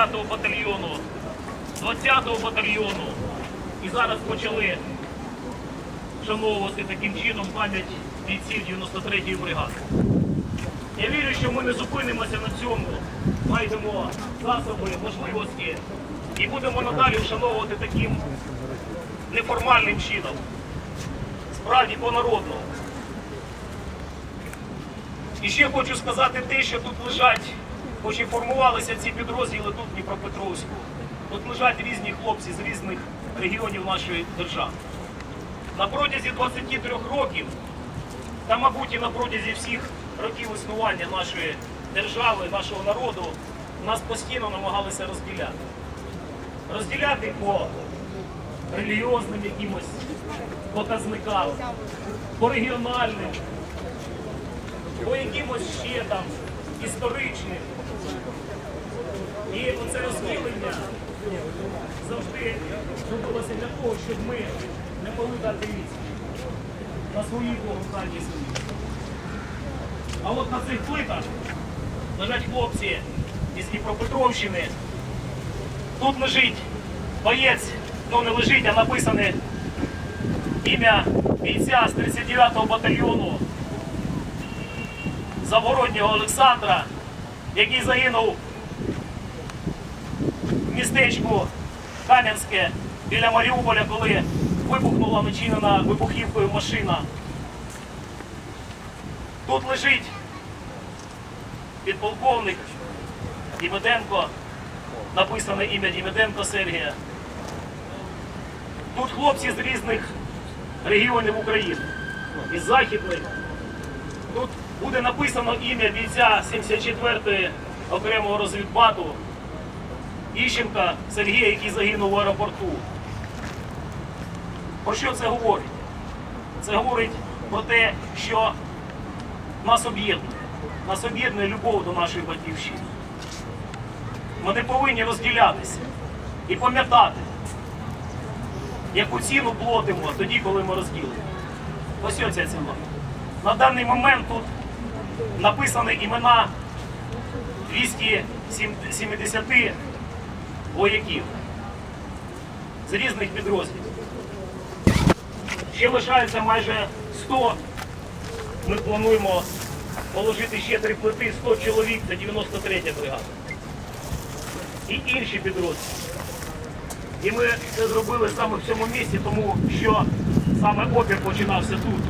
75-го батальйону, 20-го батальйону. І зараз почали вшановувати таким чином пам'ять бійців 93-ї бригади. Я вірю, що ми не зупинимося на цьому, знайдемо засоби, можливості і будемо надалі вшановувати таким неформальним чином, справді по-народному. І ще хочу сказати те, що тут лежать, хоч і формувалися ці підрозділи тут в Дніпропетровську, тут лежать різні хлопці з різних регіонів нашої держави. На протязі 23 років, та, мабуть, і на протязі всіх років існування нашої держави, нашого народу, нас постійно намагалися розділяти. Розділяти по релігіозним якимось показникам, по регіональним, по якимось ще там історичним. І оце розділення завжди робилося для того, щоб ми не могли дати відсіч на своїй богоправній землі. А от на цих плитах лежать хлопці із Дніпропетровщини. Тут лежить боєць, ну не лежить, а написане ім'я бійця з 39-го батальйону Завгороднього Олександра, який загинув містечку Кам'янське біля Маріуполя, коли вибухнула начинена вибухівкою машина. Тут лежить підполковник Дімиденко, написане ім'я Дімиденко Сергія. Тут хлопці з різних регіонів України, із західних. Тут буде написано ім'я бійця 74-ї окремого розвідбату Іщенка Сергія, який загинув в аеропорту. Про що це говорить? Це говорить про те, що нас об'єднує. Нас об'єднує любов до нашої батьківщини. Ми не повинні розділятися і пам'ятати, яку ціну платимо тоді, коли ми розділимо. Ось ця ціна. На даний момент тут написані імена 270 вояків з різних підрозділів. Ще лишається майже 100. Ми плануємо положити ще три плити, 100 чоловік, це 93 бригада. І інші підрозділи. І ми це зробили саме в цьому місці, тому що саме опір починався тут.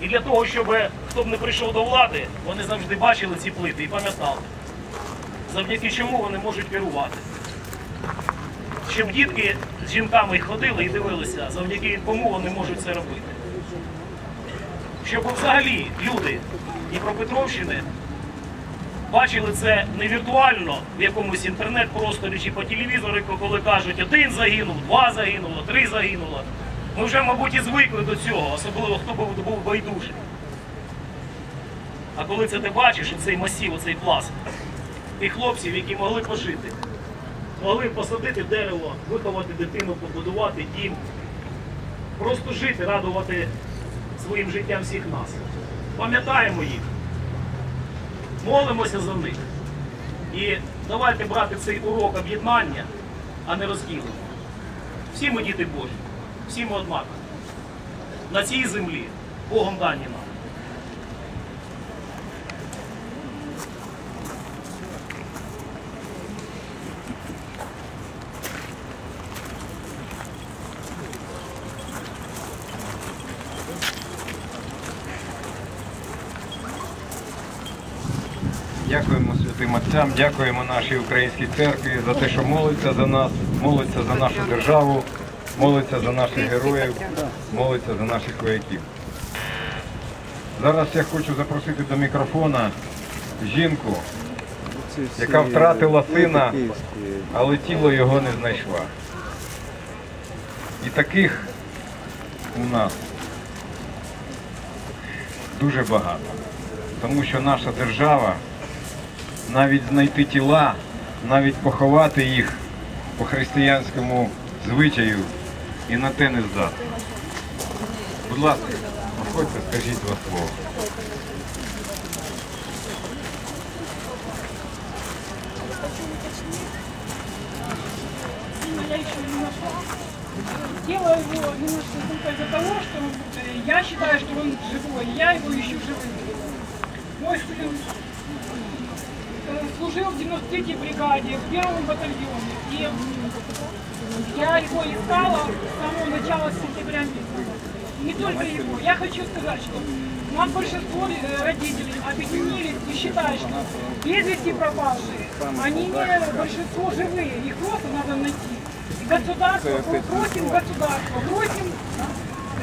І для того, щоб хто б не прийшов до влади, вони завжди бачили ці плити і пам'ятали, завдяки чому вони можуть керувати. Щоб дітки з жінками ходили і дивилися, завдяки кому вони можуть це робити. Щоб взагалі люди Дніпропетровщини бачили це не віртуально в якомусь інтернет-просторі чи по телевізору, коли кажуть, один загинув, два загинуло, три загинуло. Ми вже, мабуть, і звикли до цього, особливо хто був, був байдужий. А коли це ти бачиш, цей масів, цей пласт тих хлопців, які могли пожити, могли посадити дерево, виховати дитину, побудувати дім, просто жити, радувати своїм життям всіх нас. Пам'ятаємо їх, молимося за них. І давайте брати цей урок об'єднання, а не розділення. Всі ми діти Божі, всі ми однакові. На цій землі Богом дані нам. Дякуємо святим отцям, дякуємо нашій українській церкві за те, що молиться за нас, молиться за нашу державу, молиться за наших героїв, молиться за наших вояків. Зараз я хочу запросити до мікрофона жінку, яка втратила сина, але тіло його не знайшла. І таких у нас дуже багато. Тому що наша держава навіть знайти тіла, навіть поховати їх по християнському звичаю і на те не здатний. Будь ласка, виходьте, скажіть два слова. Делаю его немножко только из-за того, что э, я считаю, что он живой. Я его ищу живым. Мой сын служил в 93-й бригаде, в первом батальоне. И я его искала с самого начала сентября месяца. Не только его. Я хочу сказать, что у нас большинство э, родителей объединились и считают, что без вести пропавшие, они не большинство живые, их просто надо найти. И государство, просим государство, просим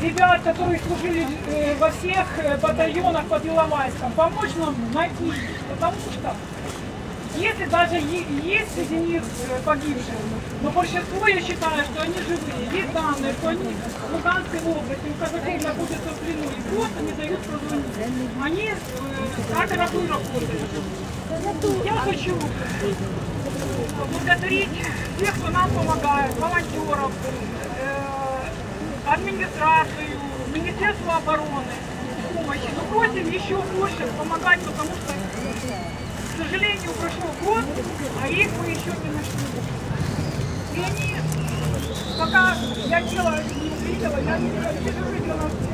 ребят, которые служили э, во всех э, батальонах под Иловайском, помочь нам найти, потому что если даже есть среди них э, погибшие, но большинство, я считаю, что они живые. Есть данные, что они в Луганской области, у казаков находятся в плену и просто не дают позвонить. Они э, как рабы работают. Я хочу поблагодарить всех, кто нам помогает, волонтеров, э, администрацию, Министерство обороны, помощи. Но просим еще больше помогать, потому что прошел год, а их мы еще не нашли. И они, пока я тело не увидела, я не, видела